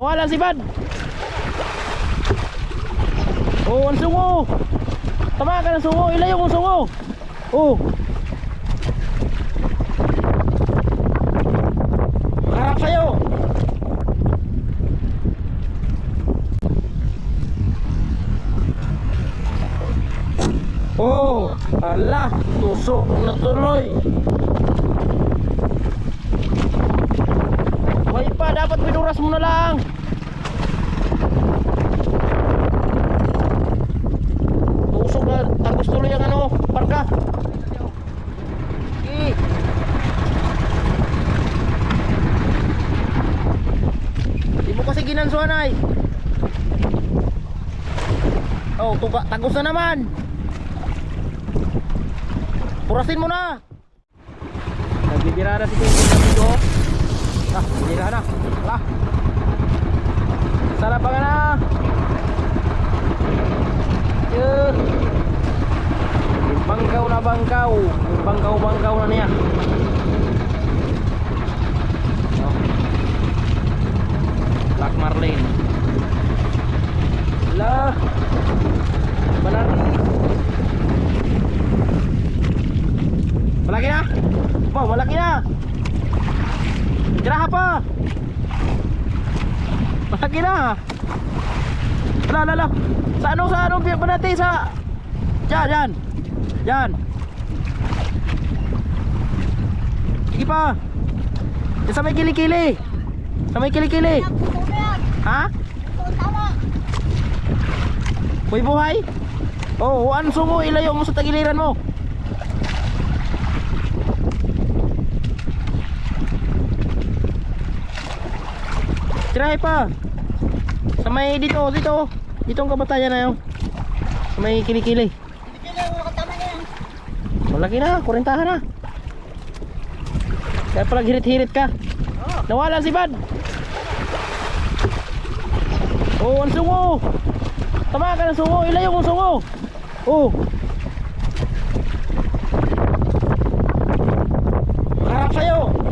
Wala si Bad. Oh, ang sungo. Tama ka ng sungo. Ilayo kong sungo. Oh. Harap sa'yo. Oh, ala, tusok na tuloy. May pa, dapat pinuras mo na lang. Tusok na, tagos tuloy ang ano, parka. Eh. Di mo kasi ginansuan ay. Oh, tuga, tagos na naman. Purasin mo na. Nagbibira na si Kuya. Ah, bibira na. Ah. Sarap ka na. Bangkaw na bangkaw. Bangkaw bangkaw na niya. Black Marlin. Lah. Benar. Malaki na? Oh, malaki na. Kira apa? Malaki na. Ala, ala, ala. Sa ano, sa ano, ba natin sa... Diyan, diyan. Diyan. Sige pa. Diyan sa may kilikili. Sa may kilikili. Ha? Buhay buhay? Oh, ano sumo, ilayo mo sa tagiliran mo. Try pa. Sa may dito, dito. Dito ang kabatayan na yun. Sa may kilikili. Malaki na, kurentahan na. Kaya pala hirit-hirit ka. Nawala si Bad. Oh, ang sungo. Tama ka ng sungo, ilayo kong sungo. Oh. Harap sa'yo.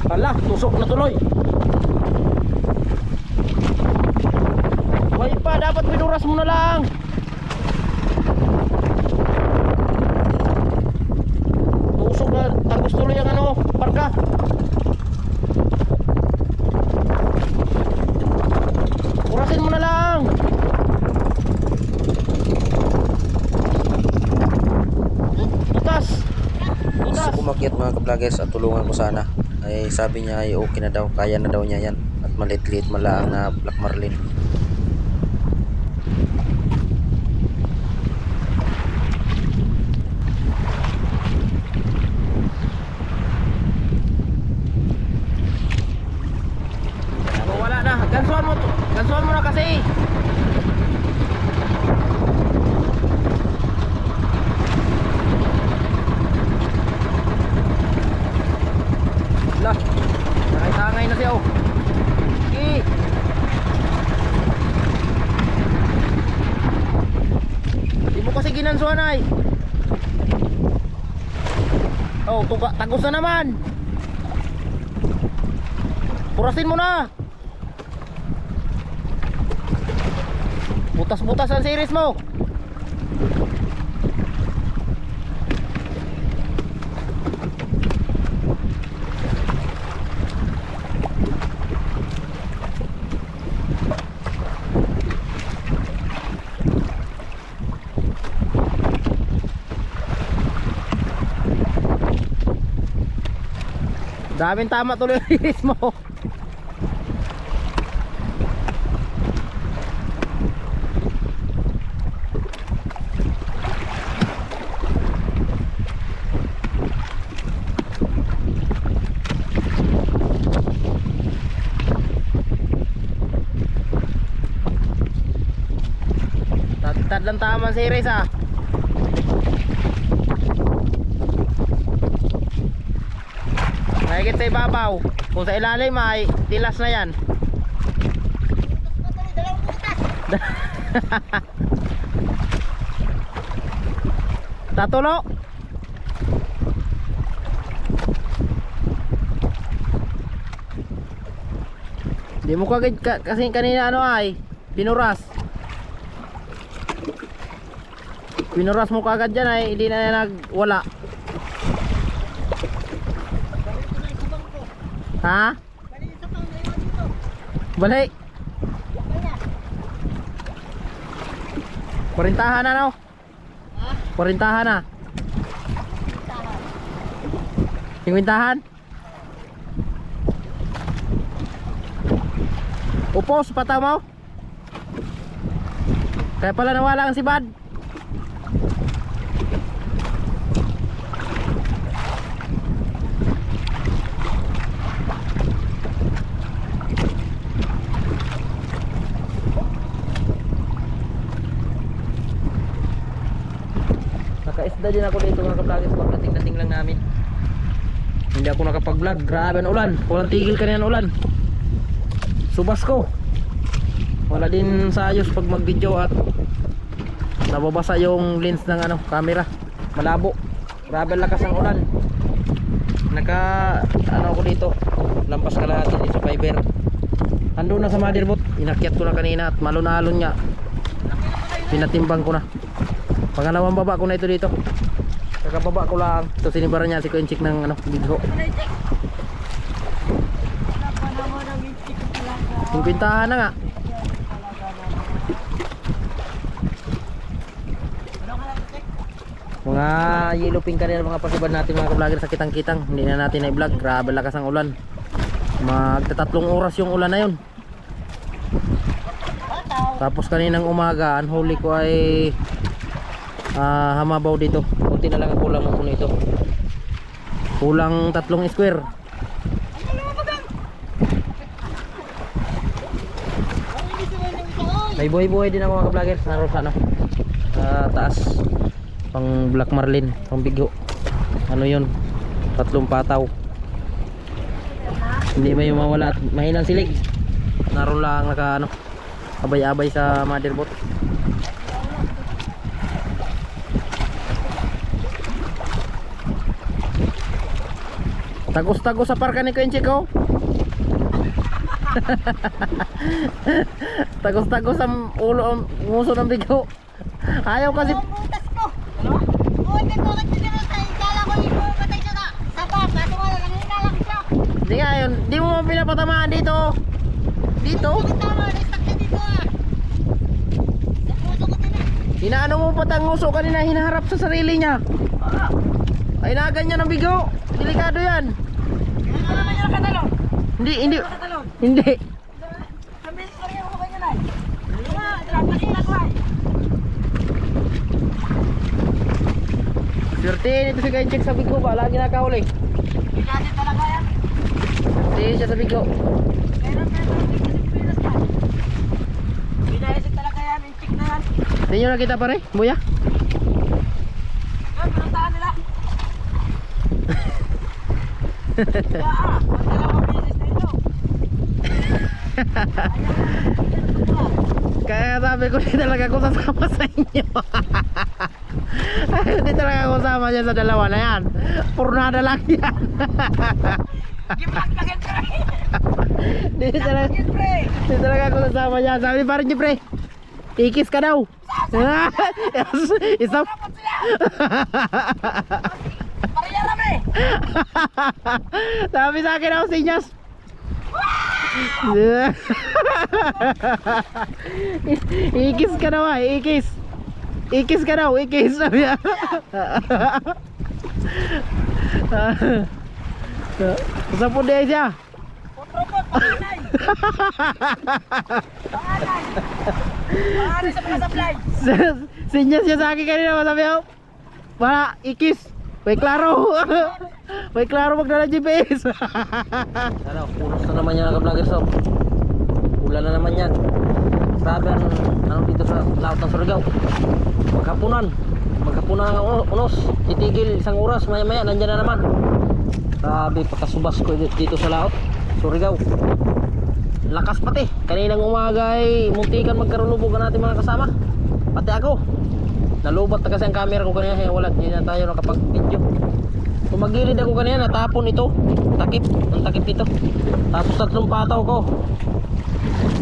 Oh, ala, tusok na tuloy. May pa, dapat pinuras mo na lang. Tusok na, tagos tuloy ang ano, parka. Purasin mo na lang. Butas. Gusto Butas. ko makiat mga ka-vloggers at tulungan ko sana. Ay sabi niya ay okay na daw, kaya na daw niya yan. At malit-liit malaang na Black Marlin. Wala. Gansuan mo. Gansuan mo na kasi. Lah. Nakitangay na siya oh. Sige. Di mo kasi ginansuan ay. Oh, tuga, tagos na naman. Purasin mo na. Butas-butas ang series mo. Daming tama tuloy ang series mo. Lang tama ang series mahigit sa ibabaw. Kung sa ilalim ay tilas na yan. Tatulo. Di mo kagad ka, kasi kanina ano ay pinuras. Pinuras mo kagad dyan ay hindi na nagwala. Ha? Balik. Parintahan na no? Parintahan na. Tingwintahan? Upos, patamaw. Kaya pala nawala ang si Bad. Nakaisda din ako dito mga ka-vloggers pag nating-nating lang namin. Hindi ako nakapag-vlog. Grabe ang ulan. Walang tigil kanina ang ulan. Subas ko. Wala din sa ayos pag mag-video at nababasa yung lens ng ano, camera. Malabo. Grabe ang lakas ng ulan. Naka ano ako dito. Lampas ka lahat dito sa fiber. Ando na sa motherboard. Inakyat ko na kanina at malunalon niya. Pinatimbang ko na. Pangalawang baba ko na ito dito. Kakababa ko lang. Ito sinibara niya si Kuinchik ng ano, bigho. Yung pintahan na nga. Mga yellow pink kanina mga pasiban natin mga ka-vlogger sa kitang-kitang. Hindi na natin na-vlog. Grabe lakas ang ulan. Magtatatlong oras yung ulan na yun. Tapos kaninang umaga, ang huli ko ay ah, hamabaw dito. Kunti na lang ang kulang mo nito. Kulang tatlong square. May buhay-buhay din ako mga ka-vlogger sa sa ano. Sa taas. Pang Black Marlin, pang bigho. Ano 'yun? Tatlong pataw. Hindi yung mawala at mahinang silig. Naroon lang naka ano, abay-abay sa motherboard. Tagos-tagos sa parka ni Kuya Chico. Tagos-tagos ang ulo ang nguso ng bigo. Ayaw kasi butas ko. Oo, hindi ko kasi nila sa ikala ko yung pumatay siya sa sapa. Kasi wala nangina lang siya. Hindi nga yun, di mo pinapatamaan dito. Dito? Dito ah. Ko ah. Inaano mo pa ang nguso kanina hinaharap sa sarili niya. Ay naganyan ang bigo. Delikado yan. Ano naman yung nakatalon? Hindi, hindi. Hindi. Sabi ko rin ako na na ko ay. Swerte nito si Kainchik sa bigo ba? Lagi nakahuli. Hindi natin talaga yan. Swerte siya sa bigo. Meron meron dito sa Pilipinas pa. Hindi naisip talaga yan. Yung chick na yan. Hindi nyo nakita pare? Buya? Yan, pinuntahan nila. Kaya sabi ko di talaga ako sasama sa inyo. Hindi talaga ako sama dyan sa dalawa na yan. Purnada lang yan. Hindi talaga, Yan, pre. di talaga ako sasama dyan. Sabi parang Jeffrey, ikis ka daw. Isa. Dapat sila. Pariya rami. Sabi sa akin ako sinyas. ikis ka daw ay, ikis. Ikis ka daw, ikis. Sabi niya. Sa pude siya. Potropot, panganay. Panganay. Panganay sa mga supply. Sinyas siya sa akin kanina. Sabi ako, para ikis. May klaro. May klaro magdala GPS. ano, punos na naman yan ang vlogger so. Ulan na naman yan. Grabe ang ano dito sa laut ng Surigao. Maghapunan. Maghapunan ang uno- unos. Titigil isang oras. Maya maya nandyan na naman. Grabe pagkasubas ko di- dito sa laut. Surigao. Lakas pati. Kaninang umaga ay muntikan magkaroon lubugan natin mga kasama. Pati ako. Nalubat na kasi ang camera ko kanina kaya wala hindi na tayo nakapag-video. Tumagilid ako kanina natapon ito. Takip, ang takip ito. Tapos tatlong pataw ko.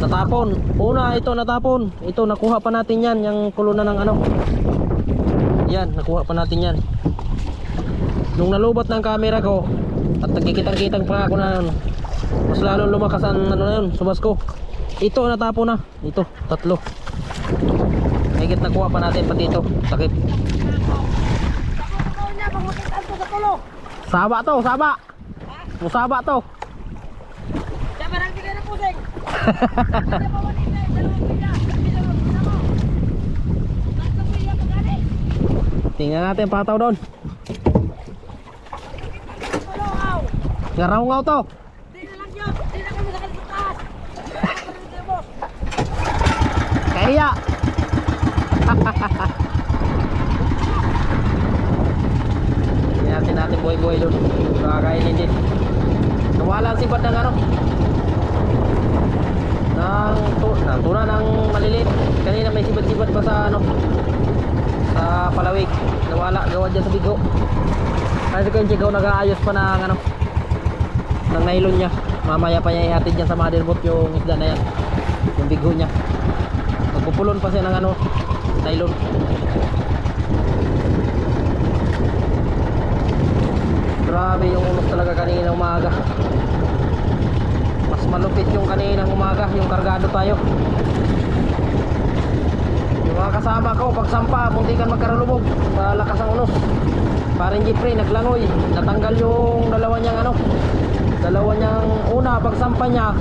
Natapon. Una, ito natapon. Ito, nakuha pa natin yan. Yung kuluna ng ano. Yan, nakuha pa natin yan. Nung nalubot ng camera ko, at nagkikitang-kitang pa ako na mas lalo lumakas ang ano na yun, subas ko. Ito, natapon na. Ito, tatlo. higit na kuha pa natin pati ito sakit. Saba to saba. Musaba to. Pusing tingnan natin pataw doon. Ngaraw-ngaw to. Kaya. Tingnan natin buhay-buhay doon. Nakakainin din. Nawala ang sipad ng ano. Ng, tu ng tuna ng maliliit. Kanina may sipad-sipad pa sa ano. Sa palawig. Nawala. Gawa dyan sa bigo. Kasi ko yung chigaw nag-aayos pa ng ano. Ng nylon niya. Mamaya pa niya ihatid niya sa motherboard yung isda na yan. Yung bigo niya. Magpupulon pa siya ng ano. Nylon. Grabe yung unos talaga kanina umaga. Mas malupit yung kaninang umaga, yung kargado tayo. Yung mga kasama ko, pagsampa, muntikan magkaralubog. Malakas ang unos. Paring Jeffrey, naglangoy. Natanggal yung dalawa niyang ano. Dalawa niyang una, pagsampa niya.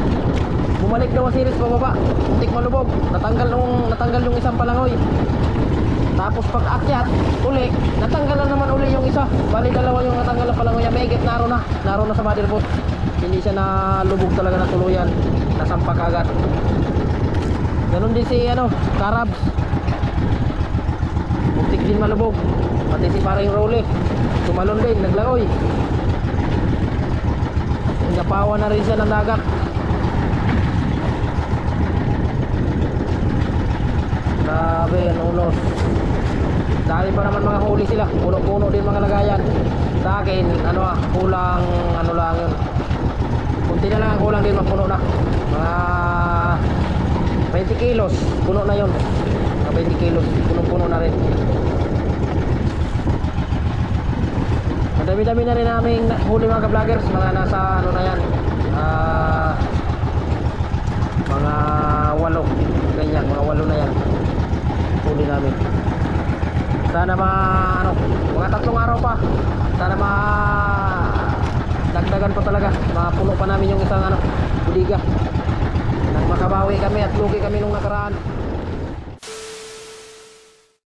Bumalik daw ang series pababa. Muntik malubog. Natanggal yung, natanggal yung isang palangoy. Tapos pag akyat, uli, natanggal na naman uli yung isa. Bali dalawa yung natanggal na palangoy. May higit naro na. Naro na sa motherboard. Hindi siya nalubog talaga na tuluyan. Nasampak agad. Ganon din si ano, Carabs. Muntik din malubog. Pati si parang Rolly. Tumalon din, naglangoy. Napawa na rin siya ng dagat. Dahil pa naman mga huli sila. Puno-puno din mga lagayan. Sa akin, ano ah, kulang ano lang yun. Kunti na lang ang kulang din mapuno na. Mga 20 kilos, puno na yun. Mga 20 kilos, puno-puno na rin. Madami-dami na rin naming na- huli mga ka-vloggers. Mga nasa ano na yan. Ah, mga walo. Ganyan, mga walo na yan. Huli namin. Sana ma ano, mga tatlong araw pa. Sana ma dagdagan pa talaga. Mapuno pa namin yung isang ano, budiga. Nang makabawi kami at lugi kami nung nakaraan.